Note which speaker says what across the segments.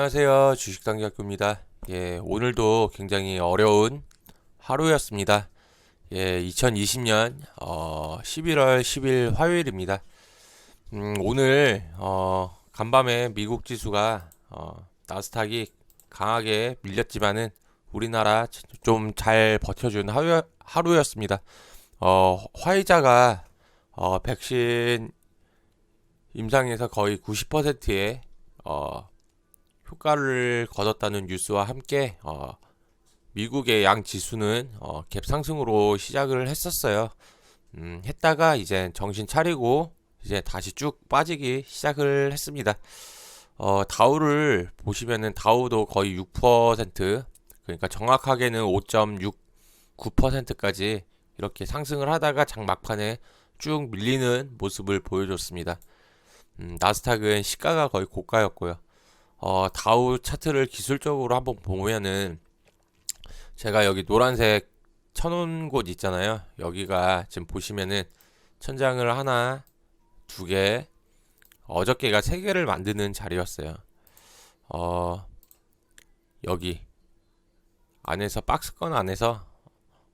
Speaker 1: 안녕하세요. 주식당기학교입니다. 예, 오늘도 굉장히 어려운 하루였습니다. 예, 2020년 어, 11월 10일 화요일입니다. 음, 오늘 어, 간밤에 미국 지수가 어, 나스닥이 강하게 밀렸지만은 우리나라 좀 잘 버텨준 하루, 하루였습니다. 어, 화이자가 어, 백신 임상에서 거의 90%의 어, 효과를 거뒀다는 뉴스와 함께 어, 미국의 양 지수는 어, 갭 상승으로 시작을 했었어요. 음, 했다가 이제 정신 차리고 이제 다시 쭉 빠지기 시작을 했습니다. 어, 다우를 보시면은 다우도 거의 6% 그러니까 정확하게는 5.69%까지 이렇게 상승을 하다가 장 막판에 쭉 밀리는 모습을 보여줬습니다. 음, 나스닥은 시가가 거의 고가였고요. 어, 다우 차트를 기술적으로 한번 보면은 제가 여기 노란색 쳐놓은 곳 있잖아요. 여기가 지금 보시면은 천장을 하나, 두 개, 어저께가 세 개를 만드는 자리였어요. 어, 여기 안에서 박스권 안에서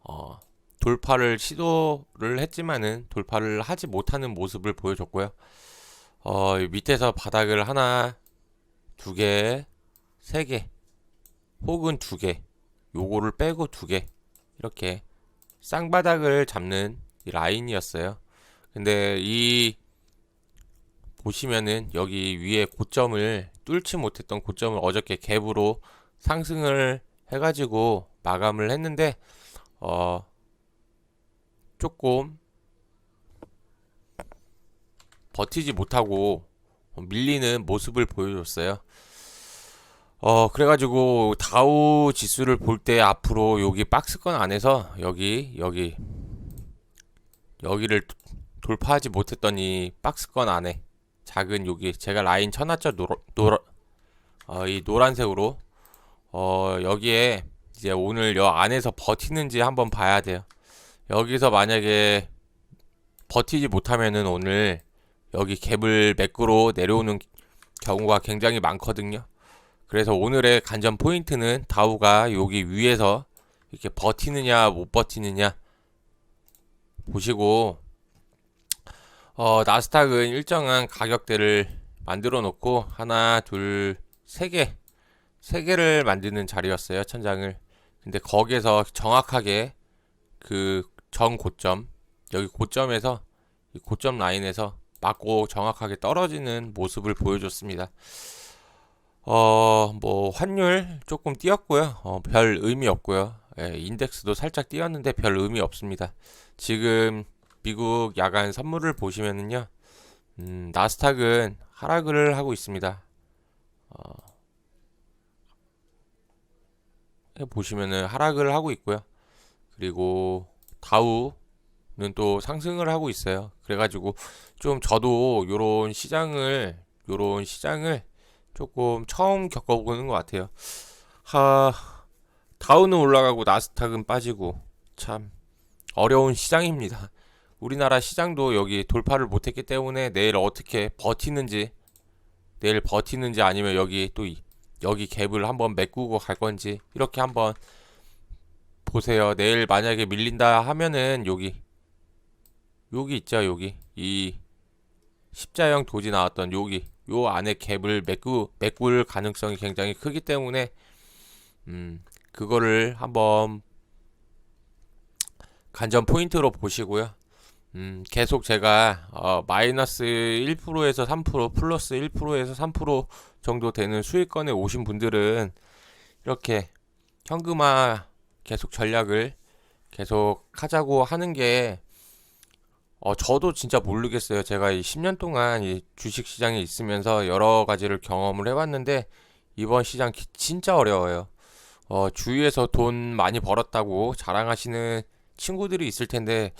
Speaker 1: 어, 돌파를 시도를 했지만은 돌파를 하지 못하는 모습을 보여줬고요. 어, 밑에서 바닥을 하나, 두 개, 세 개, 혹은 두 개, 요거를 빼고 두 개, 이렇게 쌍바닥을 잡는 이 라인이었어요. 근데 이 보시면은 여기 위에 고점을 뚫지 못했던 고점을 어저께 갭으로 상승을 해가지고 마감을 했는데 어 조금 버티지 못하고 밀리는 모습을 보여줬어요. 어, 그래가지고 다우 지수를 볼 때 앞으로 여기 박스권 안에서 여기, 여기, 여기를 돌파하지 못했던 이 박스권 안에 작은 여기 제가 라인 쳐놨죠. 노라, 노라, 어, 이 노란색으로. 어, 여기에 이제 오늘 여 안에서 버티는지 한번 봐야 돼요. 여기서 만약에 버티지 못하면은 오늘 여기 갭을 매꾸로 내려오는 경우가 굉장히 많거든요. 그래서 오늘의 관전 포인트는 다우가 여기 위에서 이렇게 버티느냐 못 버티느냐 보시고 어, 나스닥은 일정한 가격대를 만들어 놓고 하나 둘 세 개, 세 개를 만드는 자리였어요 천장을. 근데 거기에서 정확하게 그 전 고점 여기 고점에서 이 고점 라인에서 맞고 정확하게 떨어지는 모습을 보여줬습니다. 어, 뭐, 환율 조금 뛰었고요. 어, 별 의미 없고요. 예, 인덱스도 살짝 뛰었는데 별 의미 없습니다. 지금 미국 야간 선물을 보시면은요, 음, 나스닥은 하락을 하고 있습니다. 어, 보시면은 하락을 하고 있고요. 그리고 다우는 또 상승을 하고 있어요. 그래가지고 좀 저도 요런 시장을 요런 시장을 조금 처음 겪어보는 것 같아요. 하 다우는 올라가고 나스닥은 빠지고 참 어려운 시장입니다. 우리나라 시장도 여기 돌파를 못했기 때문에 내일 어떻게 버티는지 내일 버티는지 아니면 여기 또 여기 갭을 한번 메꾸고 갈 건지 이렇게 한번 보세요. 내일 만약에 밀린다 하면은 여기 여기 있죠 여기 이 십자형 도지 나왔던 여기 요 안에 갭을 메꾸 메꿀 가능성이 굉장히 크기 때문에 음 그거를 한번 관전 포인트로 보시고요. 음 계속 제가 어 마이너스 1%에서 3% 플러스 1%에서 3% 정도 되는 수익권에 오신 분들은 이렇게 현금화 계속 전략을 계속 하자고 하는 게 어, 저도 진짜 모르겠어요. 제가 이 10년 동안 이 주식 시장에 있으면서 여러 가지를 경험을 해봤는데 이번 시장 기- 진짜 어려워요. 어, 주위에서 돈 많이 벌었다고 자랑하시는 친구들이 있을 텐데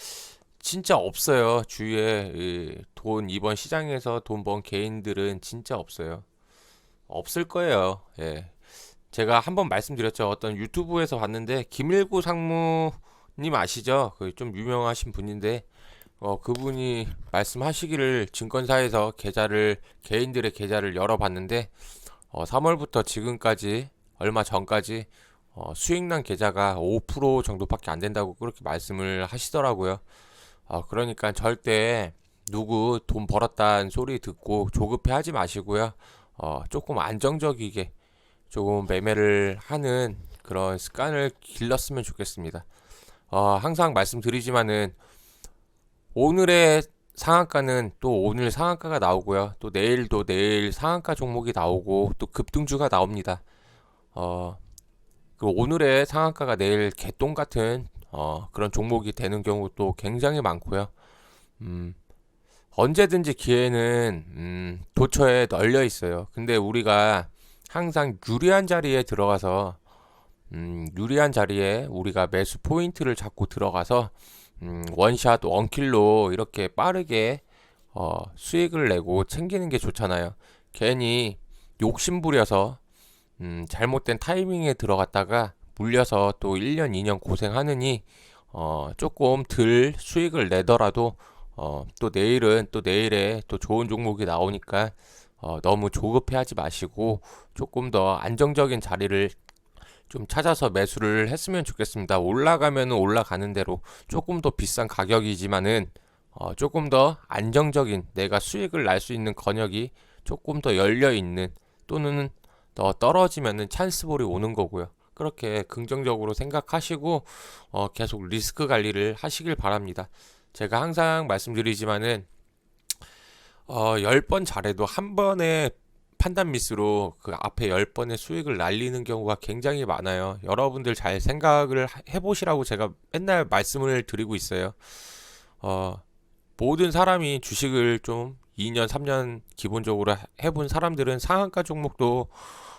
Speaker 1: 진짜 없어요. 주위에 이돈 이번 시장에서 돈 번 개인들은 진짜 없어요. 없을 거예요. 예. 제가 한번 말씀드렸죠. 어떤 유튜브에서 봤는데 김일구 상무님 아시죠? 그 좀 유명하신 분인데 어, 그분이 말씀하시기를 증권사에서 계좌를 개인들의 계좌를 열어봤는데 어, 3월부터 지금까지 얼마 전까지 어, 수익난 계좌가 5% 정도밖에 안 된다고 그렇게 말씀을 하시더라고요. 어, 그러니까 절대 누구 돈 벌었다는 소리 듣고 조급해 하지 마시고요. 어, 조금 안정적이게 조금 매매를 하는 그런 습관을 길렀으면 좋겠습니다. 어, 항상 말씀드리지만은 오늘의 상한가는 또 오늘 상한가가 나오고요. 또 내일도 내일 상한가 종목이 나오고 또 급등주가 나옵니다. 어, 그 오늘의 상한가가 내일 개똥 같은 어, 그런 종목이 되는 경우도 굉장히 많고요. 음, 언제든지 기회는 음, 도처에 널려 있어요. 근데 우리가 항상 유리한 자리에 들어가서 음, 유리한 자리에 우리가 매수 포인트를 잡고 들어가서 음, 원샷 원킬로 이렇게 빠르게 어, 수익을 내고 챙기는 게 좋잖아요. 괜히 욕심부려서 음, 잘못된 타이밍에 들어갔다가 물려서 또 1년, 2년 고생하느니 어, 조금 덜 수익을 내더라도 어, 또 내일은 또 내일에 또 좋은 종목이 나오니까 어, 너무 조급해하지 마시고 조금 더 안정적인 자리를 좀 찾아서 매수를 했으면 좋겠습니다. 올라가면 올라가는 대로 조금 더 비싼 가격이지만은 어, 조금 더 안정적인 내가 수익을 날 수 있는 권역이 조금 더 열려 있는 또는 더 떨어지면은 찬스볼이 오는 거고요. 그렇게 긍정적으로 생각하시고 어, 계속 리스크 관리를 하시길 바랍니다. 제가 항상 말씀드리지만은 어, 10번 잘해도 한 번에 판단 미스로 그 앞에 10번의 수익을 날리는 경우가 굉장히 많아요. 여러분들 잘 생각을 해보시라고 제가 맨날 말씀을 드리고 있어요. 어, 모든 사람이 주식을 좀 2년, 3년 기본적으로 해본 사람들은 상한가 종목도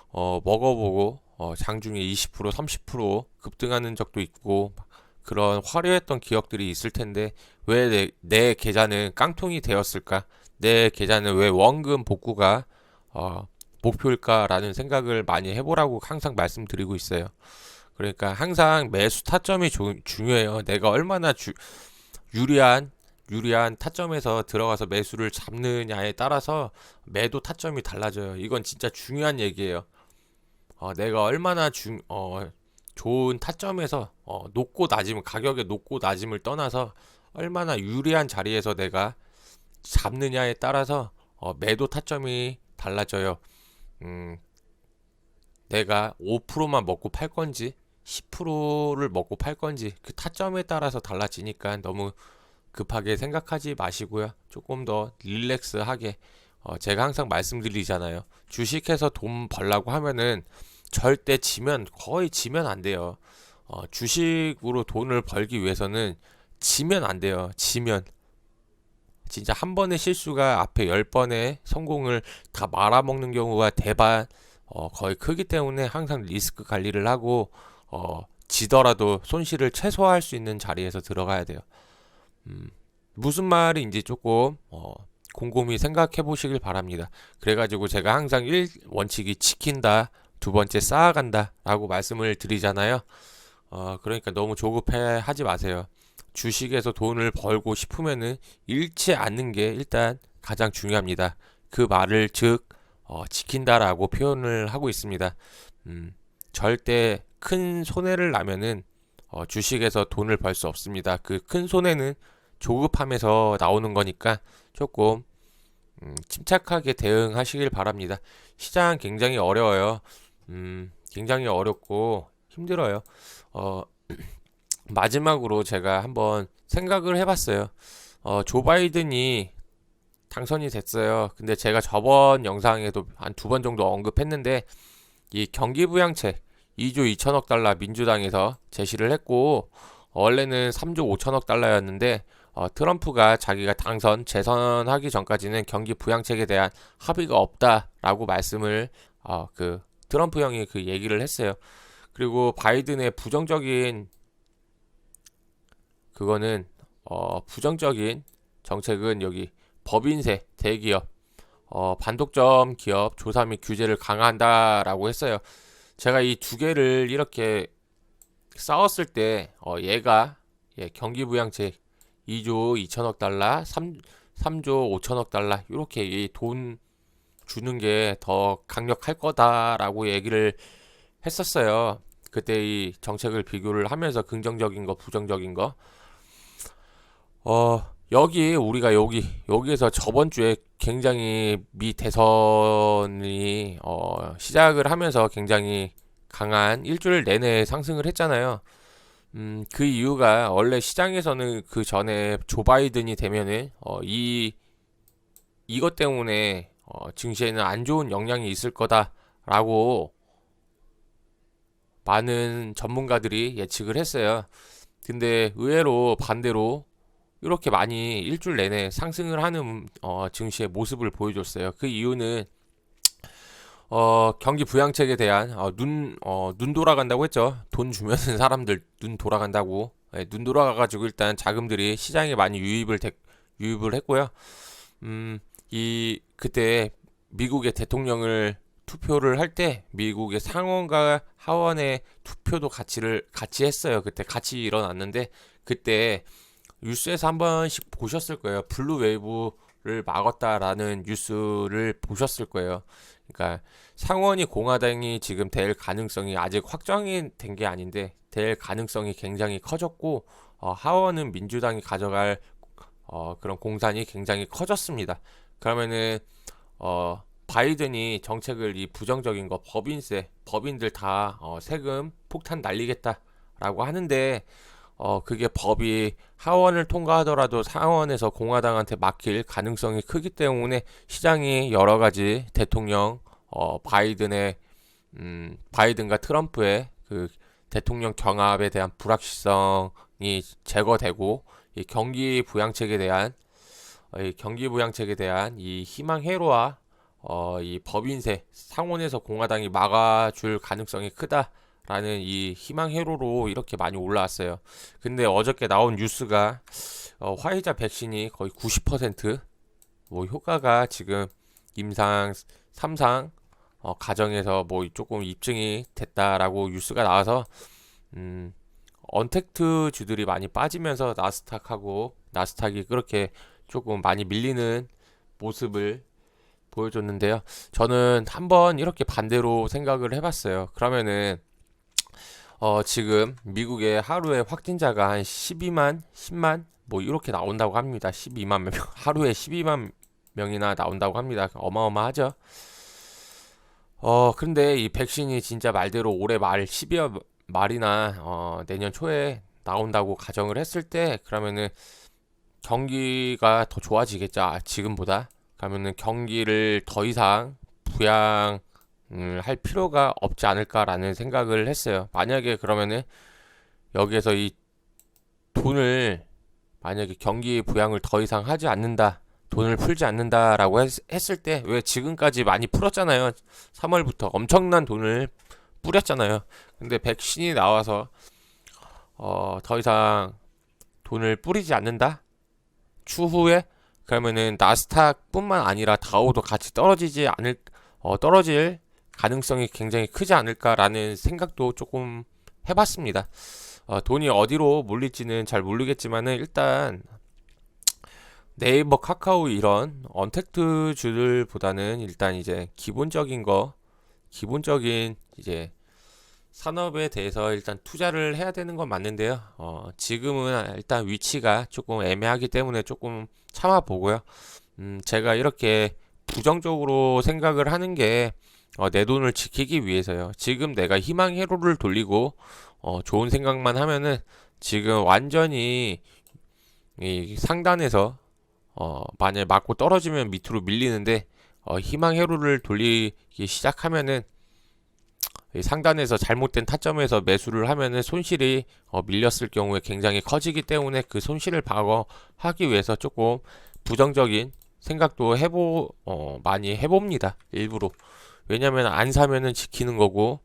Speaker 1: 어, 먹어보고 어, 장중에 20%, 30% 급등하는 적도 있고 그런 화려했던 기억들이 있을 텐데 왜 내 내 계좌는 깡통이 되었을까? 내 계좌는 왜 원금 복구가 어, 목표일까라는 생각을 많이 해보라고 항상 말씀드리고 있어요. 그러니까 항상 매수 타점이 조, 중요해요. 내가 얼마나 주, 유리한 유리한 타점에서 들어가서 매수를 잡느냐에 따라서 매도 타점이 달라져요. 이건 진짜 중요한 얘기예요. 어, 내가 얼마나 중, 어, 좋은 타점에서 어, 높고 낮음 가격의 높고 낮음을 떠나서 얼마나 유리한 자리에서 내가 잡느냐에 따라서 어, 매도 타점이 달라져요. 음, 내가 5%만 먹고 팔 건지 10%를 먹고 팔 건지 그 타점에 따라서 달라지니까 너무 급하게 생각하지 마시고요. 조금 더 릴렉스하게 어, 제가 항상 말씀드리잖아요. 주식해서 돈 벌라고 하면은 절대 지면 거의 지면 안 돼요. 어, 주식으로 돈을 벌기 위해서는 지면 안 돼요. 지면 진짜 한 번의 실수가 앞에 열 번의 성공을 다 말아먹는 경우가 대반 어, 거의 크기 때문에 항상 리스크 관리를 하고 어, 지더라도 손실을 최소화할 수 있는 자리에서 들어가야 돼요. 음, 무슨 말인지 조금 어, 곰곰이 생각해 보시길 바랍니다. 그래가지고 제가 항상 1 원칙이 지킨다, 두 번째 쌓아간다 라고 말씀을 드리잖아요. 어, 그러니까 너무 조급해 하지 마세요. 주식에서 돈을 벌고 싶으면은 잃지 않는 게 일단 가장 중요합니다. 그 말을 즉 어, 지킨다라고 표현을 하고 있습니다. 음, 절대 큰 손해를 나면은 어, 주식에서 돈을 벌 수 없습니다. 그 큰 손해는 조급함에서 나오는 거니까 조금 음, 침착하게 대응하시길 바랍니다. 시장 굉장히 어려워요. 음, 굉장히 어렵고 힘들어요. 어, 마지막으로 제가 한번 생각을 해봤어요. 어, 조 바이든이 당선이 됐어요. 근데 제가 저번 영상에도 한 두 번 정도 언급했는데 이 경기부양책 2조 2천억 달러 민주당에서 제시를 했고 원래는 3조 5천억 달러였는데 어, 트럼프가 자기가 당선 재선하기 전까지는 경기 부양책에 대한 합의가 없다라고 말씀을 어, 그 트럼프 형이 그 얘기를 했어요. 그리고 바이든의 부정적인 그거는 어, 부정적인 정책은 여기 법인세 대기업 어, 반독점 기업 조사 및 규제를 강화한다라고 했어요. 제가 이 두 개를 이렇게 싸웠을 때 어, 얘가 예, 경기 부양책 2조 2천억 달러, 3, 3조 5천억 달러 이렇게 이 돈 주는 게 더 강력할 거다라고 얘기를 했었어요. 그때 이 정책을 비교를 하면서 긍정적인 거, 부정적인 거. 어, 여기 우리가 여기 여기에서 저번 주에 굉장히 미 대선이 어, 시작을 하면서 굉장히 강한 일주일 내내 상승을 했잖아요. 음, 그 이유가 원래 시장에서는 그 전에 조 바이든이 되면은 어, 이 이것 때문에 어, 증시에는 안 좋은 영향이 있을 거다라고 많은 전문가들이 예측을 했어요. 근데 의외로 반대로 이렇게 많이 일주일 내내 상승을 하는 어, 증시의 모습을 보여줬어요. 그 이유는 어, 경기 부양책에 대한 어, 눈, 어, 눈 돌아간다고 했죠. 돈 주면은 사람들 눈 돌아간다고. 네, 눈 돌아가가지고 일단 자금들이 시장에 많이 유입을 되, 유입을 했고요. 음, 이 그때 미국의 대통령을 투표를 할 때 미국의 상원과 하원의 투표도 같이를 같이 했어요. 그때 같이 일어났는데 그때 뉴스에서 한 번씩 보셨을 거예요. 블루 웨이브를 막았다라는 뉴스를 보셨을 거예요. 그러니까 상원이 공화당이 지금 될 가능성이 아직 확정이 된 게 아닌데 될 가능성이 굉장히 커졌고 어, 하원은 민주당이 가져갈 어, 그런 공산이 굉장히 커졌습니다. 그러면은 어, 바이든이 정책을 이 부정적인 거 법인세 법인들 다 어, 세금 폭탄 날리겠다라고 하는데 어, 그게 법이 하원을 통과하더라도 상원에서 공화당한테 막힐 가능성이 크기 때문에 시장이 여러 가지 대통령 어, 바이든의 음, 바이든과 트럼프의 그 대통령 경합에 대한 불확실성이 제거되고 이 경기 부양책에 대한 어, 이 경기 부양책에 대한 이 희망 회로와 어, 이 법인세 상원에서 공화당이 막아줄 가능성이 크다 라는 이 희망 회로로 이렇게 많이 올라왔어요. 근데 어저께 나온 뉴스가 어, 화이자 백신이 거의 90%뭐 효과가 지금 임상 3상 어, 가정에서 뭐 조금 입증이 됐다라고 뉴스가 나와서 음, 언택트 주들이 많이 빠지면서 나스닥하고 나스닥이 그렇게 조금 많이 밀리는 모습을 보여줬는데요. 저는 한번 이렇게 반대로 생각을 해봤어요. 그러면은 어, 지금 미국의 하루에 확진자가 한 12만, 10만 뭐 이렇게 나온다고 합니다. 12만 명 하루에 12만 명이나 나온다고 합니다. 어마어마하죠. 어, 근데 이 백신이 진짜 말대로 올해 말 12월 말이나 어, 내년 초에 나온다고 가정을 했을 때 그러면은 경기가 더 좋아지겠죠. 아, 지금보다. 그러면은 경기를 더 이상 부양 을할 필요가 없지 않을까라는 생각을 했어요. 만약에 그러면은 여기에서 이 돈을 만약에 경기 부양을 더 이상 하지 않는다. 돈을 풀지 않는다라고 했, 했을 때 왜 지금까지 많이 풀었잖아요. 3월부터 엄청난 돈을 뿌렸잖아요. 근데 백신이 나와서 어, 더 이상 돈을 뿌리지 않는다? 추후에 그러면은 나스닥뿐만 아니라 다우도 같이 떨어지지 않을 어, 떨어질 가능성이 굉장히 크지 않을까라는 생각도 조금 해봤습니다. 어, 돈이 어디로 몰릴지는 잘 모르겠지만은 일단 네이버, 카카오 이런 언택트 주들보다는 일단 이제 기본적인 거, 기본적인 이제 산업에 대해서 일단 투자를 해야 되는 건 맞는데요. 어, 지금은 일단 위치가 조금 애매하기 때문에 조금 참아보고요. 음, 제가 이렇게 부정적으로 생각을 하는 게 어, 내 돈을 지키기 위해서요. 지금 내가 희망 회로를 돌리고 어, 좋은 생각만 하면은 지금 완전히 이 상단에서 어, 만약에 맞고 떨어지면 밑으로 밀리는데 어, 희망 회로를 돌리기 시작하면은 상단에서 잘못된 타점에서 매수를 하면은 손실이 어, 밀렸을 경우에 굉장히 커지기 때문에 그 손실을 방어하기 위해서 조금 부정적인 생각도 해보 어, 많이 해봅니다 일부러 왜냐면 안 사면은 지키는 거고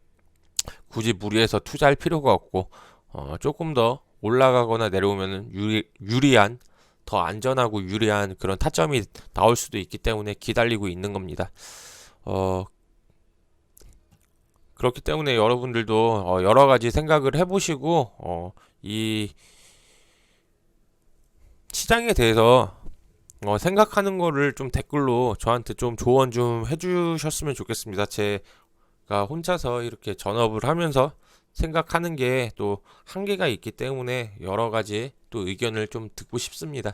Speaker 1: 굳이 무리해서 투자할 필요가 없고 어, 조금 더 올라가거나 내려오면은 유리, 유리한 더 안전하고 유리한 그런 타점이 나올 수도 있기 때문에 기다리고 있는 겁니다. 어, 그렇기 때문에 여러분들도 어, 여러 가지 생각을 해보시고 어, 이 시장에 대해서 어, 생각하는 거를 좀 댓글로 저한테 좀 조언 좀 해주셨으면 좋겠습니다. 제가 혼자서 이렇게 전업을 하면서 생각하는 게 또 한계가 있기 때문에 여러 가지 또 의견을 좀 듣고 싶습니다.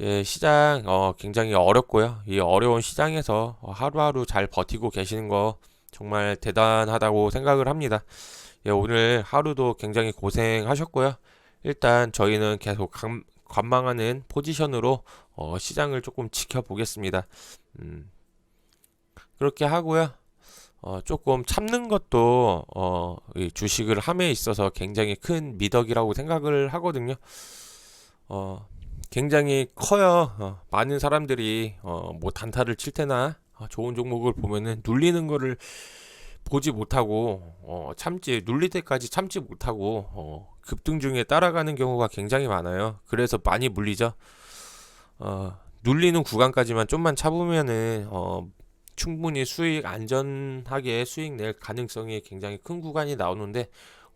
Speaker 1: 예, 시장 어, 굉장히 어렵고요. 이 어려운 시장에서 어, 하루하루 잘 버티고 계시는 거 정말 대단하다고 생각을 합니다. 예, 오늘 하루도 굉장히 고생하셨고요. 일단 저희는 계속 감, 관망하는 포지션으로 어, 시장을 조금 지켜보겠습니다. 음, 그렇게 하고요. 어, 조금 참는 것도 어, 이 주식을 함에 있어서 굉장히 큰 미덕이라고 생각을 하거든요. 어, 굉장히 커요. 어, 많은 사람들이 어, 뭐 단타를 칠 때나 어, 좋은 종목을 보면은 눌리는 거를 보지 못하고 어, 참지 눌릴 때까지 참지 못하고 어, 급등 중에 따라가는 경우가 굉장히 많아요. 그래서 많이 물리죠. 어, 눌리는 구간까지만 좀만 참으면은 어, 충분히 수익 안전하게 수익 낼 가능성이 굉장히 큰 구간이 나오는데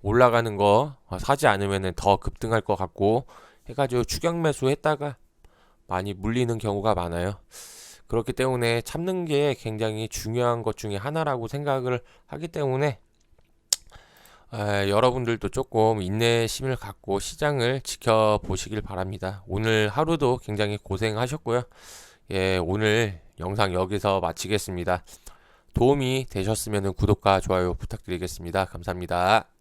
Speaker 1: 올라가는 거 어, 사지 않으면은 더 급등할 것 같고 해가지고 추격 매수 했다가 많이 물리는 경우가 많아요. 그렇기 때문에 참는 게 굉장히 중요한 것 중에 하나라고 생각을 하기 때문에 에, 여러분들도 조금 인내심을 갖고 시장을 지켜보시길 바랍니다. 오늘 하루도 굉장히 고생하셨고요. 예, 오늘 영상 여기서 마치겠습니다. 도움이 되셨으면 구독과 좋아요 부탁드리겠습니다. 감사합니다.